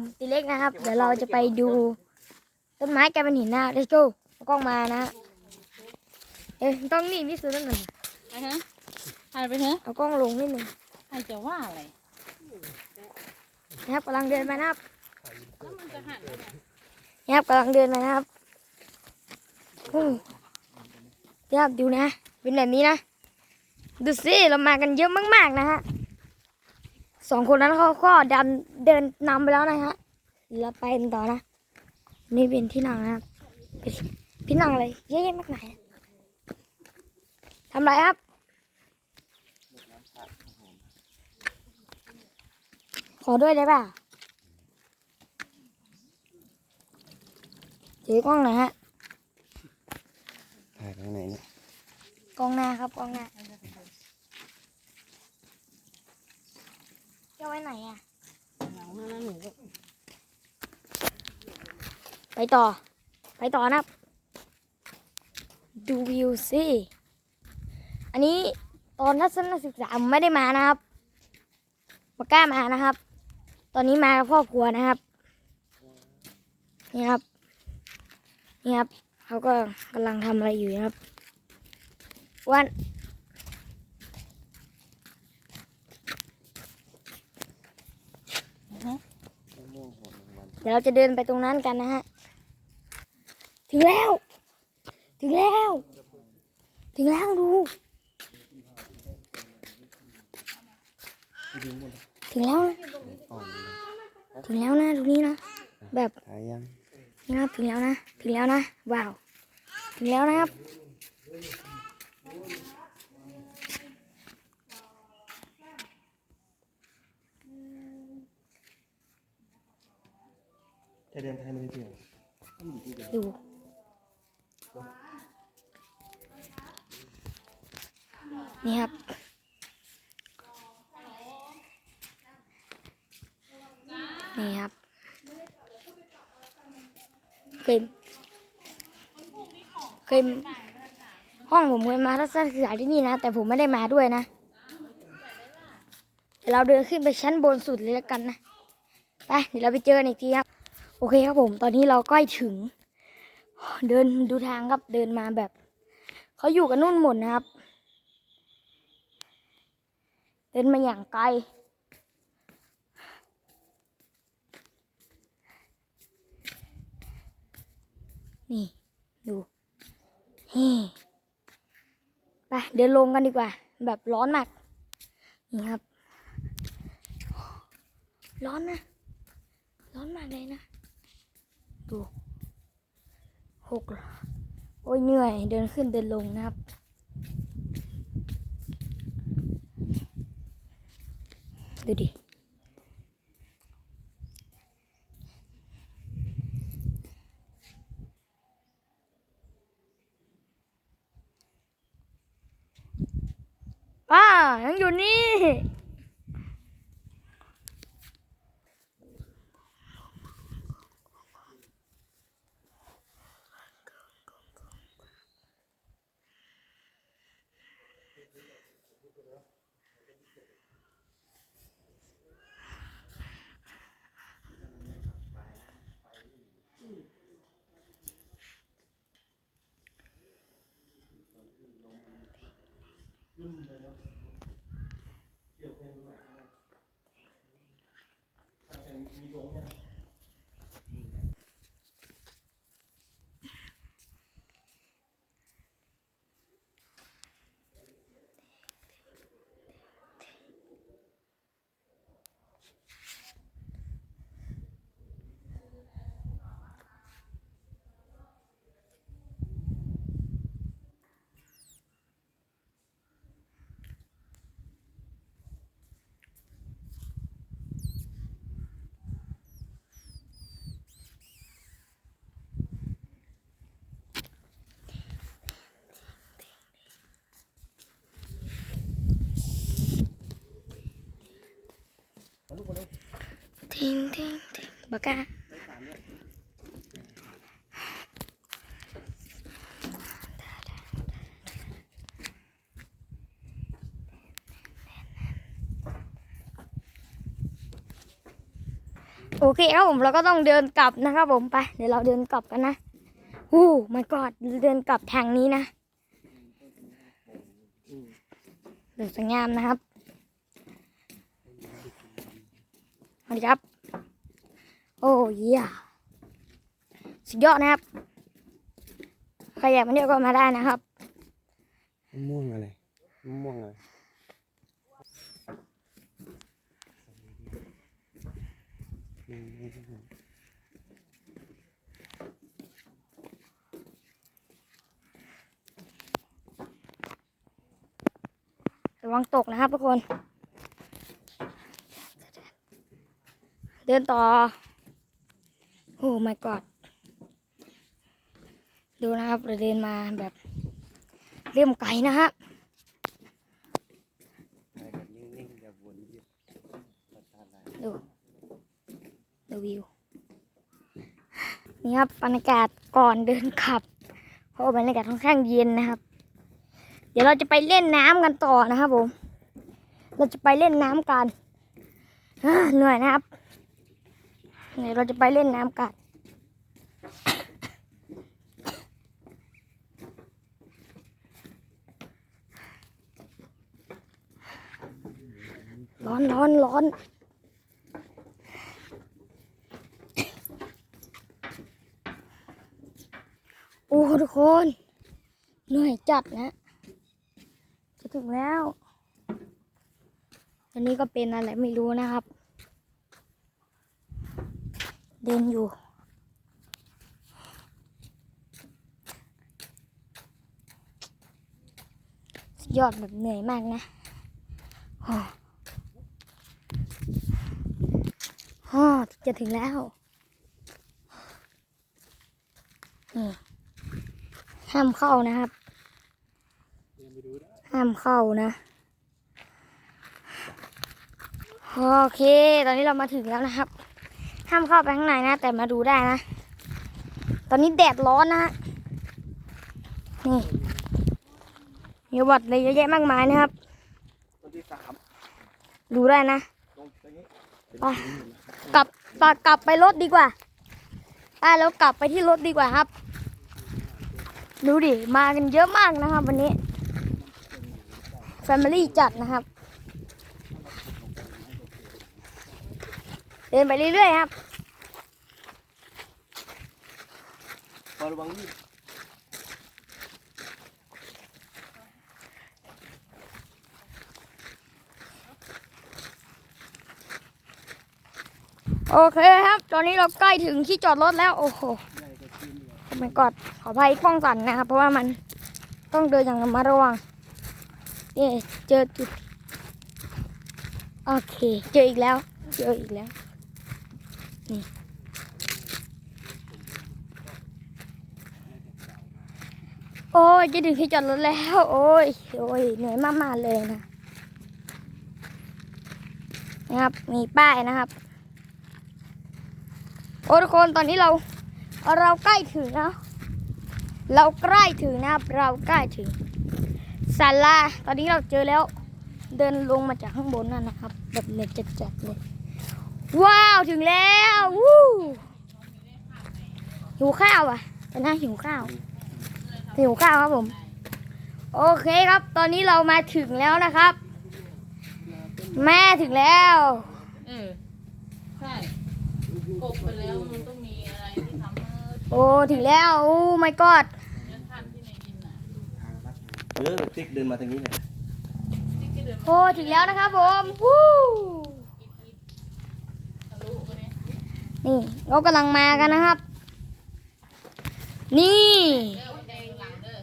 ผมตีเล็กนะครับ เดี๋ยวเราจะไปดู ต้นไม้แกเป็นหินนะ let's go เอากล้องมานะเอ้ยต้องนี่นี่สุดแล้วหนึ่งไปฮะถ่ายไปเถอะเอากล้องลงนิดหนึ่งใครจะว่าอะไรนะครับกำลังเดินมานะครับแล้วมันจะหันไปไหนนะครับกำลังเดินมานะครับอืมนะครับดูนะ เป็นแบบนี้นะ ดูสิเรามากันเยอะมาก ๆ นะฮะ สองคนนั้นเขาก็ดันเดินนำไปแล้วนะฮะเราไปกันต่อนะ นี่เป็นที่นั่งนะครับเป็นที่นั่งอะไรเยอะแยะมากมายทำไรครับขอด้วยได้ป่ะถือกล้องหน่อยฮะถ่ายตรงไหนเนี่ยกล้องหน้าครับกล้องหน้า จะไว้ไหนอะหลังมาแล้วหนูก็ไปต่อ ไปต่อนะครับ ดูวิวสิ อันนี้ตอนทัศนศึกษาผมไม่ได้มานะครับมากล้ามานะครับ ตอนนี้มากับครอบครัวนะครับ นี่ครับ นี่ครับ เขาก็กำลังทำอะไรอยู่นะครับอ้วัน เดี๋ยวเราจะเดินไปตรงนั้นกันนะฮะ ถึงแล้ว ถึงแล้ว ถึงแล้วดู ถึงแล้วนะอ่อนเลยถึงแล้วนะดูนี่นะแบบถ่ายยังนี่นะครับถึงแล้วนะ ถึงแล้วนะ ว้าว ถึงแล้วนะครับ จะเดินทางไม่ได้เพียงดูนี่ครับ นี่ครับเคยเคยห้องผมเคยมาทัศนศึกษาที่นี่นะ แต่ผมไม่ได้มาด้วยนะเดี๋ยวเราเดินขึ้นไปชั้นบนสุดเลยแล้วกันนะ ไป เดี๋ยวเราไปเจอกันอีกทีครับ โอเคครับผม ตอนนี้เราใกล้ถึง เดินดูทางครับเดินมาแบบเขาอยู่กันนู่นหมดนะครับ เดินมาอย่างไกล นี่ ดูไปเดินลงกันดีกว่า แบบร้อนมาก นี่ครับ ร้อนนะ ร้อนมากเลยนะ ดูหกโอ้ยเหนื่อย เดินขึ้นเดินลงนะครับ ดูดิป้ายังอยู่นี่ Good enough. ทิ้งทิ้งทิ้งบากาโอเคครับผมเราก็ต้องเดินกลับนะครับผมไป เดี๋ยวเราเดินกลับกันนะอู้ไม่กอดเดินกลับทางนี้นะดูสวยงามนะครับสวัสดีครับ โอ้เยี่ยสุดยอดนะครับใครอยากมาเที่ยวก็มาได้นะครับมะม่วงอะไรมะม่วงอะไรอืมระวังตกนะครับทุกคน เดินต่อ โอ้ my god ดูนะครับเราเดินมาแบบเริ่มไกลนะครับไปแบบนิ่งๆอย่าวนดิดูดูวิว นี่ครับบรรยากาศก่อนเดินขับ เพราะว่าบรรยากาศค่อนข้างเย็นนะครับ เดี๋ยวเราจะไปเล่นน้ำกันต่อนะครับผม เราจะไปเล่นน้ำกันเหนื่อยนะครับ เดี๋ยวเราจะไปเล่นน้ำกันร้อนร้อนร้อนโอ้ทุกคนเหนื่อยจัดนะ จะถึงแล้ว อันนี้ก็เป็นอะไรไม่รู้นะครับ เดินอยู่ ยอดแบบเหนื่อยมากนะโอ้โอ้จะถึงแล้วห้ามเข้านะครับ ห้ามเข้านะโอเค ตอนนี้เรามาถึงแล้วนะครับ ห้ามเข้าไปข้างในนะ แต่มาดูได้นะ ตอนนี้แดดร้อนนะฮะนี่มีวัดอะไรเยอะแยะมากมายนะครับต้นที่สามดูได้นะตรงตรงนี้ไปกลับปกลับไปรถดีกว่าไปแล้วกลับไปที่รถดีกว่าครับ ดูดิ มากันเยอะมากนะครับ วันนี้ Family จัดนะครับ เดินไปเรื่อยๆครับพอระวังนี่โอเคครับ ตอนนี้เราใกล้ถึงที่จอดรถแล้ว โอ้โหไม่กอดขออภัยป้องกันนะครับ เพราะว่ามันต้องเดินอย่างระมัดระวังนี่เจอจุด โอเค เจออีกแล้ว เจออีกแล้ว นี่โอ้ยจะถึงที่จอดรถแล้ว โอ้ยโอ้ยเหนื่อยมากๆเลยนะนะครับมีป้ายนะครับ โอ้ทุกคนตอนนี้เราเราใกล้ถึงแล้วเราใกล้ถึงนะครับ เราใกล้ถึงศาลาตอนนี้เราเจอแล้ว เดินลงมาจากข้างบนนั่นนะครับ แบบเน็ตจัดๆเลย ว้าวถึงแล้ววู้หิวข้าวอะตอนนี้หิวข้าวหิวข้าวครับผม โอเคครับ ตอนนี้เรามาถึงแล้วนะครับ แม่ถึงแล้วเออใช่กบไปแล้วมันต้องมีอะไรที่ทำให้โอ้ถึงแล้วโอ้ my god เนื้อท่านที่ในดินน่ะเออติ๊กเดินมาทางนี้เลย ที่ที่เดิน โอ้ถึงแล้วนะครับผมวู้ ทะลุไปเนี่ย นี่เรากำลังมากันนะครับ นี่เด้อแดงหลังเด้อ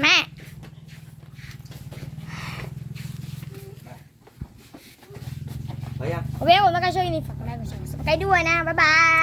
แม่ไปยังโอเคผมแล้วก็ช่วยนี่ฝากกดไลค์กดแชร์กดซับสไครต์ด้วยนะ บ๊ายบาย